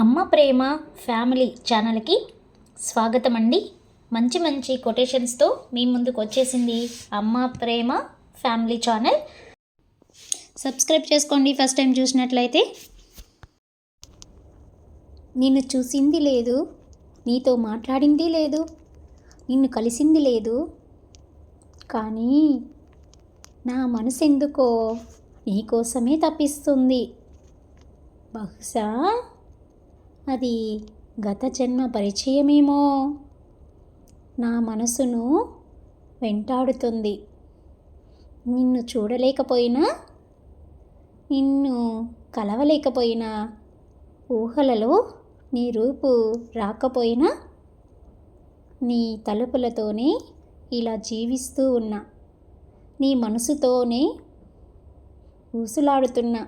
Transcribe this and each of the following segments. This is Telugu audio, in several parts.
అమ్మ ప్రేమ ఫ్యామిలీ ఛానల్కి స్వాగతం అండి మంచి మంచి కొటేషన్స్తో మీ ముందుకు వచ్చేసింది Amma Prema family channel. Subscribe చేసుకోండి ఫస్ట్ టైం చూసినట్లయితే. నిన్ను చూసింది లేదు నీతో మాట్లాడింది లేదు నిన్ను కలిసింది లేదు. కానీ నా మనసు ఎందుకో నీకోసమే తప్పిస్తుంది. బహుశా అది గత జన్మ పరిచయమేమో. నా మనసును వెంటాడుతుంది. నిన్ను చూడలేకపోయినా నిన్ను కలవలేకపోయినా ఊహలలో నీ రూపు రాకపోయినా నీ తలుపులతోనే ఇలా జీవిస్తూ ఉన్నా నీ మనసుతోనే ఊసులాడుతున్నా.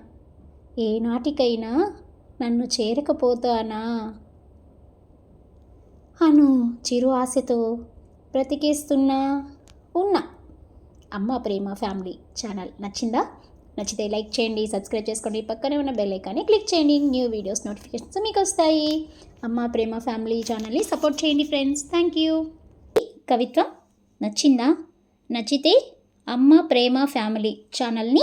ఏనాటికైనా నన్ను చేరకపోతానా? అను చిరు ఆశతో బ్రతికేస్తున్నా? ఉన్నా. అమ్మ ప్రేమ ఫ్యామిలీ ఛానల్ నచ్చిందా? నచ్చితే లైక్ చేయండి సబ్స్క్రైబ్ చేసుకోండి. పక్కనే ఉన్న బెల్ ఐకాన్ని క్లిక్ చేయండి. న్యూ వీడియోస్ నోటిఫికేషన్స్ మీకు వస్తాయి. అమ్మ ప్రేమ ఫ్యామిలీ ఛానల్ని సపోర్ట్ చేయండి ఫ్రెండ్స్. Thank you. కవిత్వం నచ్చిందా? నచ్చితే అమ్మ ప్రేమ ఫ్యామిలీ ఛానల్ని